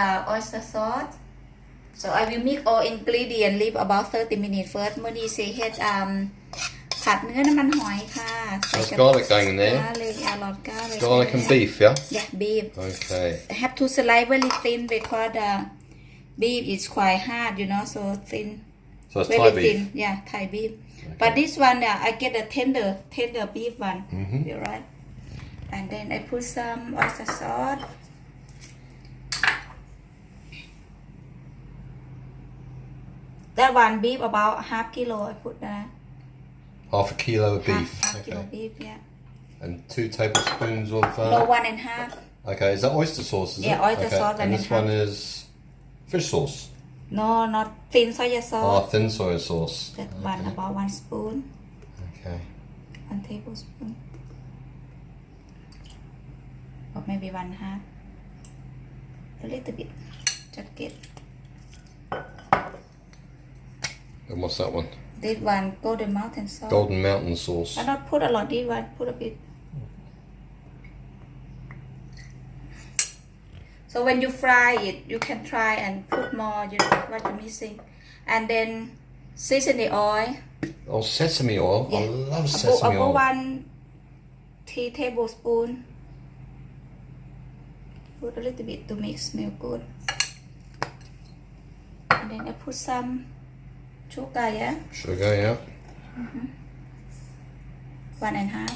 the oyster sauce So I will mix all ingredient leave about 30 minutes first เมื่อนี้เซเฮ็ดอืมผัดเนื้อน้ำมันหอยค่ะ There's garlic going in there. กาเลยอาลอดกาเลย Garlic and beef, yeah? Yeah beef Okay. I have to slice very thin because the beef is quite hard you know so thin So it's very Thai thin beef. yeah Thai beef but this one yeah, I get a tender tender beef one Mhm. you right and then I put some oyster sauce That one beef about half kilo I put that Half a kilo of beef. half kilo Okay. beef yeah And two tablespoons of. no Uh, one and half okay, is that oyster sauce? Is Yeah, it? oyster okay. sauce And and this then one is fish sauce. no not thin soy Oh, sauce thin soy sauce. that one about one spoon Okay. one tablespoon or maybe one half a little bit just get And what's that one? this one golden mountain salt Golden Mountain sauce. I not put a lot this one put a bit so when you fry it you can try and put more you know what you're missing and then season the oil Oh, sesame oil. I love sesame about oil. one tea tablespoon put a little bit to make smell good and then I put some sugar yeah Sugar, yeah. one and a half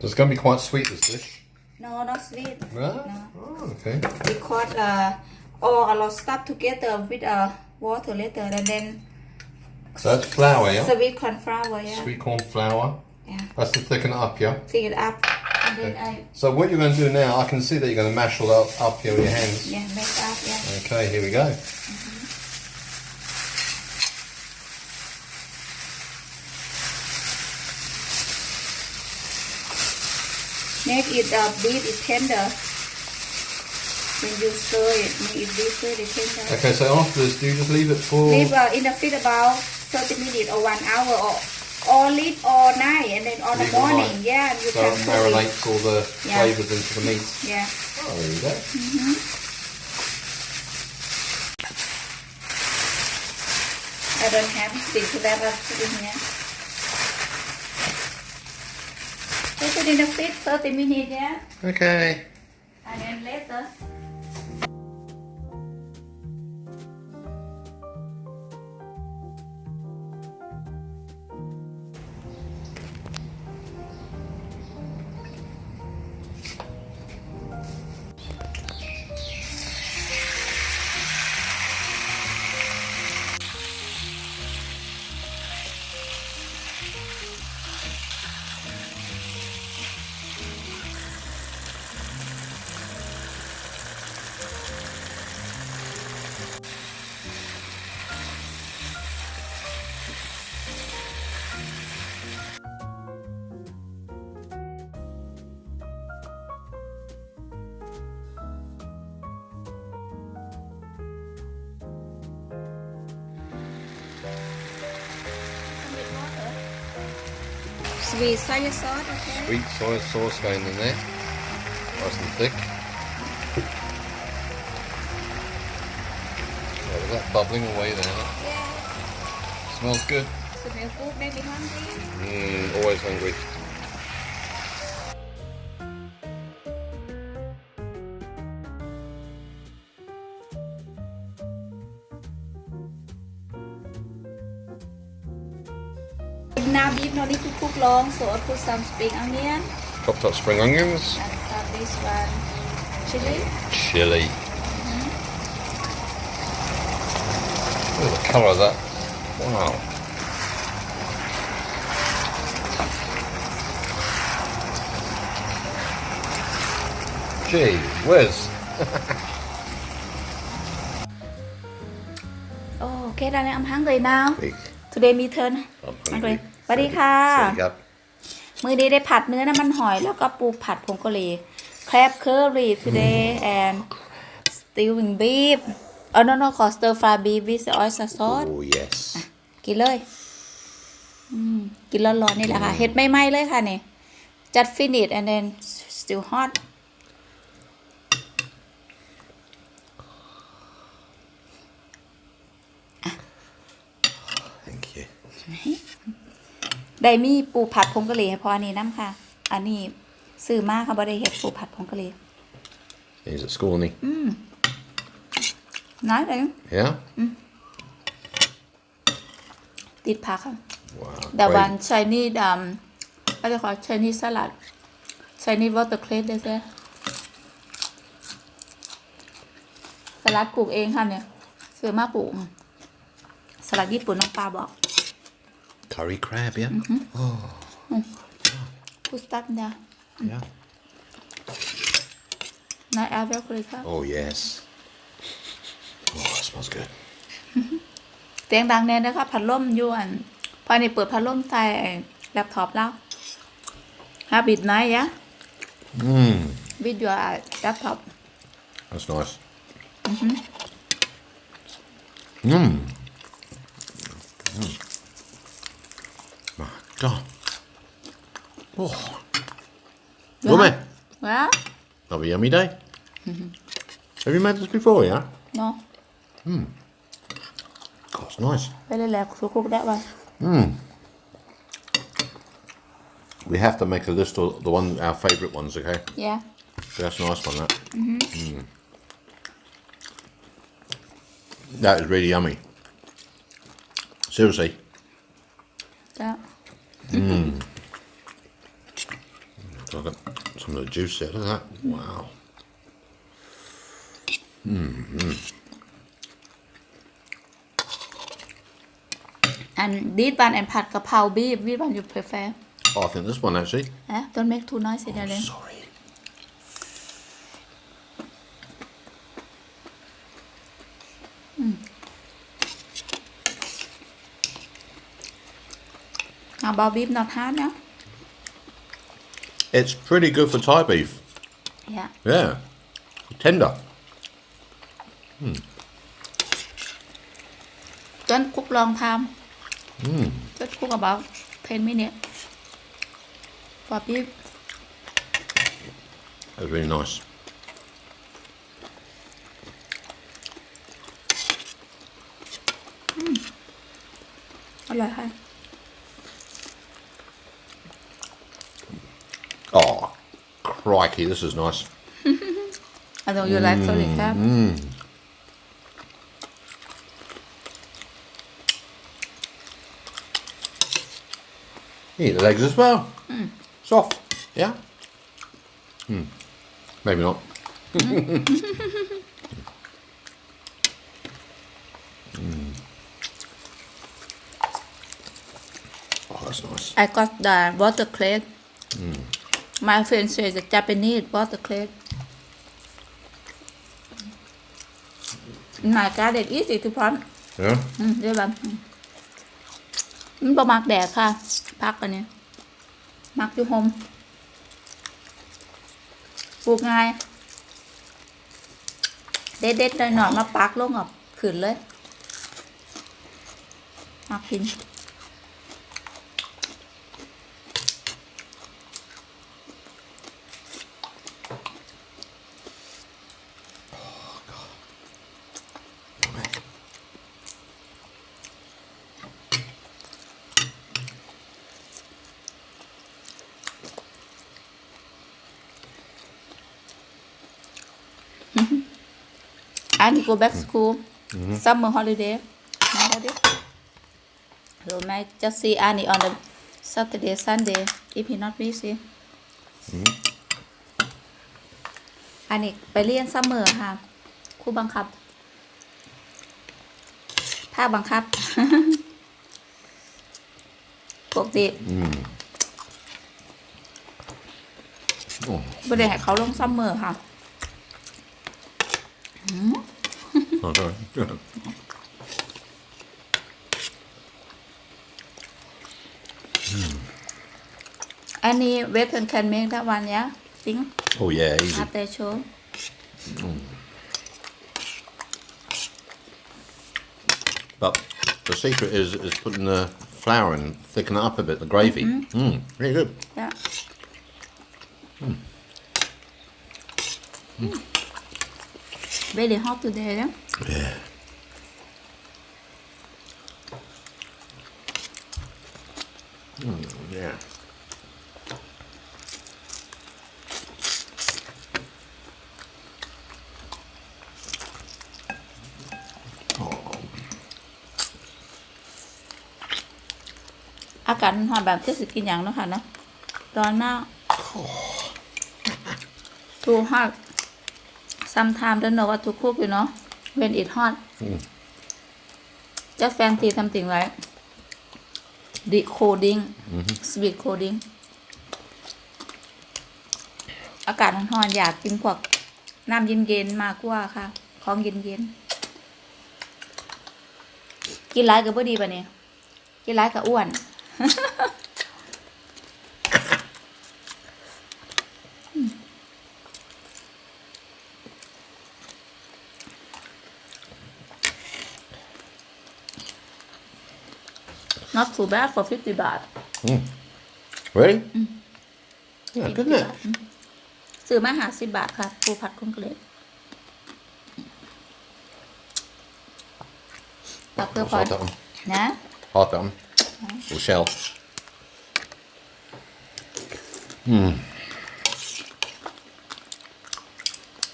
So it's going to be quite sweet, this dish. no not sweet? No. Oh, okay. because uh, all a lot stuff together with uh, water later and then So that's flour, yeah? sweet corn flour yeah Sweet corn flour. yeah That's to thicken it up, yeah? fill it up and then I So what you're going to do now, I can see that you're going to mash all that up here with your hands. yeah make up yeah Okay, here we go. Make it a bit tender when you stir it make it beef really tender Okay, so after this, do you just leave it for... leave uh, in the fridge about 30 minutes or one hour or or leave all night and then on the Leave morning night. yeah you So can marinates all the Yeah. flavours into the meat. yeah Oh, there you go. Mhm. I don't have things to that in here put in the fridge 30 minutes yeah Okay. and then later sweet soy sauce okay Sweet soy sauce going in there. Nice and thick. Look at er that bubbling away there. yeah Smells good. smell good make me hungry Mmm, always hungry. now beef no need to cook long, so I put some spring onion. Chopped up spring onions. And this one, chili. Chili. Mm -hmm. Look at the colour of that. Wow. Gee whiz. oh, okay, darling, I'm hungry now. Today me turn. I'm hungry. hungry. สวัสดีค่ะ Sorry, Gab. มือนี้ได้ผัดเนื้อน้ำมันหอย แล้วก็ปูผัดผงกะหรี่ crab curry today and stewing beef เออ no no ขอ stir fry beef with oyster sauce Oh, yes. กินเลยอืมกินร้อนๆนี่แหละค่ะ เห็ดไม่ไหม้เลยค่ะเนี่ย just finish and then still hot Thank you. ได้มีปูผัดผงกะหรี่ให้พออันนี้น้ำค่ะ อันนี้ซื้อมาค่ะบ่ได้เฮ็ดปูผัดผงกะหรี่ He's at school, isn't he? น้อยเลย Yeah? ติดผักค่ะ Wow. แต่ great. วันชายนี่ดำก็จะขอชายนี่สลัดชายนี่วอเตอร์เคลสได้ใช่สลัดปลูกเองค่ะเนี่ยซื้อมาปลูก สลัดญี่ปุ่นน้องปลาบอก Curry crab, yeah? Mm-hmm. พูสตัดเนี่ย Yeah. นายแอลเวลคุยค่ะ Oh, yes. Oh, that smells good. เสียงดังแน่นะคะพัดลมอยวนพอนี่เปิดพัดลมใส่ไอ้แล็ปท็อปแล้วฮาบิดไนยะ Mmm. วิดยูแล็ปท็อป That's nice. Mmm. Mm. Ja. Oh. woman. in. Yeah? That'll a yummy day. Have you made this before, yeah? No. Hmm. God, nice. Really like to cook that one. Hmm. We have to make a list of the one our favourite ones, okay? Yeah. So that's a nice one, that. Mm hmm mm. That is really yummy. Seriously. Yeah. Mmm. I got some of the juice out of that. Wow. Mm. And this one and pad kapau beef, which one you prefer? Oh, I think this one actually. Yeah, don't make too nice. oh, darling. Sorry. about beef not hard now? It's pretty good for Thai beef. Yeah. Yeah. Tender. Hmm. Just cook long time. Mm. Just cook about 10 minutes for beef. That's really nice. Mm. I like that. Crikey, this is nice. I know you like solid crab You eat the legs as well. Soft. Yeah? Hmm. Maybe not. Mm. Oh, that's nice. I got the watercress my friend says the Japanese watercress in my garden easy to plant Yeah? อืมเรียกแบบอืมมันประมักแดดค่ะ พักอันนี้มักอยู่โฮมปลูกง่ายเด็ดเด็ดๆหน่อยๆมาปักลงกับขืนเลย มักกิน I need to go back school summer holiday now what is so might just see Annie on the Saturday Sunday if he not busy อันนี้ไปเรียนซัมเมอร์ค่ะครูบังคับภาคบังคับปกติ Oh, ไม่ได้ให้เขาลงซัมเมอร์ค่ะ oh Any weapon can make that one, yeah? Think? Oh yeah, easy. After show. But the secret is is putting the flour in, thicken it up a bit, the gravy. Mm, -hmm. mm really good. Yeah. Mm. mm. Very hot today นะ Yeah. Mm, yeah. Oh, อากาศมันร้อนแบบที่สิกินอย่างเนาะค่ะเนาะร้อนมาก too hot sometimes don't know what to cook you know when it hot Mm. just fancy something like the coding sweet coding อากาศร้อนๆอยากกินพวกน้ำเย็นๆมากกว่าค่ะ ของเย็นๆ กินร้ายกับบ่ดีป่ะเนี่ยกินร้ายกับอ้วน not too bad for 50บาท Really? Yeah, good, isn't it? ซื้อมาหาสิบบาทค่ะปูผัดกุ้งเกล็ดตักเพื่อ Let's พอ hold that one. นะ Half that one. Or shell.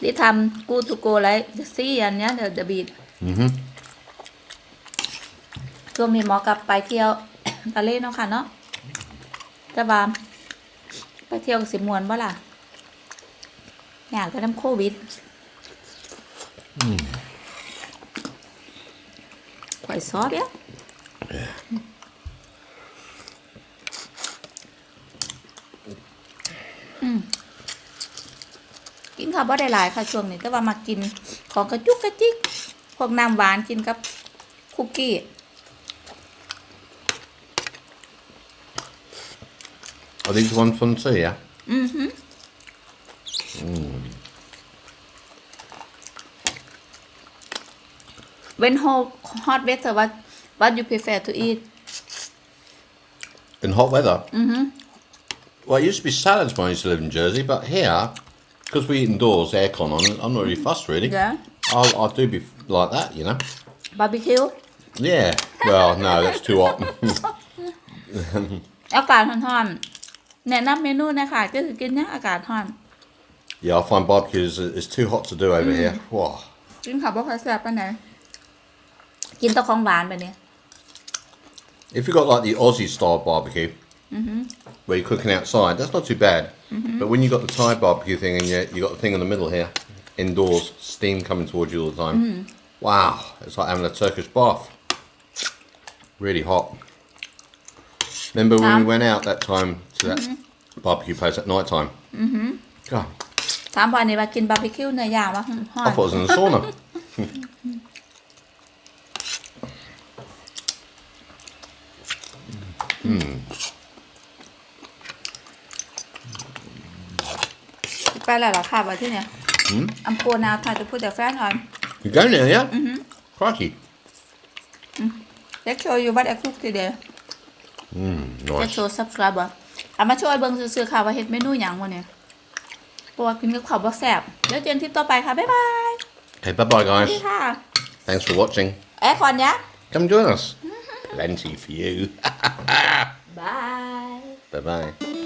ที่ทำกูทูโกไลท์ซี่อันเนี้ยเดี๋ยวจะบีด Mm-hmm. ช่วงนี้หมอกับไปเที่ยวทะเลเนาะค่ะเนาะจะบาม ไปเที่ยวกับสิมวนบ่ล่ะอยากจะทำโควิดข่อยซอสเนี่ยอืมกินข้าวบ่ได้หลายค่ะช่วงนี้แต่ว่ามากินของกระจุกกระจิกพวกน้ำหวานกินกับคุกกี้ Are these the ones from the sea, yeah? when hot hot weather what what you prefer to eat In hot weather? Mm-hmm. Well, it used to be salads when I used to live in Jersey, but here, because we eat indoors, aircon on, I'm not really fussed, really. yeah I'll, I'll do be like that, you know? barbecue Yeah. Well, no, that's too hot. อากาศร้อนๆ แนะนำเมนูนะคะก็คือกินเนี่ยอากาศร้อน yeah, I find barbecue is, is too hot to do over here. Whoa. กินข้าวบ่ค่อยแซ่บปานไหนกินแตะของหวานไปเนี่ย If you've got like the Aussie style barbecue, where you're cooking outside, that's not too bad. But when you've got the Thai barbecue thing and you you got the thing in the middle here, indoors, steam coming towards you all the time. Wow, it's like having a Turkish bath. Really hot. Remember when we Um, went out that time to that barbecue place at night time? Mm-hmm. God, ถามวันนี้ว่ากินบาร์บีคิวเนื้อย่างว่าฮ้อ I น thought it was in a sauna. ไปแล้วเหรอค่ะวันที่เนี่ยอัมโกนาวไทยจะ พูดแต่แฟนก่อน You go now, yeah? Mm-hmm. Crikey. Let's show you what I cook today Let's Nice. show subscriber เอามาช่วยเบิ่งซื่อๆค่ะว่าเฮ็ดเมนูหยังวะเนี่ยเพราะว่ากินกับข้าวบ่แซ่บเดี๋ยวเจอกันทริปต่อไปค่ะ บ๊ายบาย Okay, bye bye, สวัส guys. ดีค่ะ Thanks for watching. แอร์คอนยะ Come join us. Plenty for you. บาย bye bye.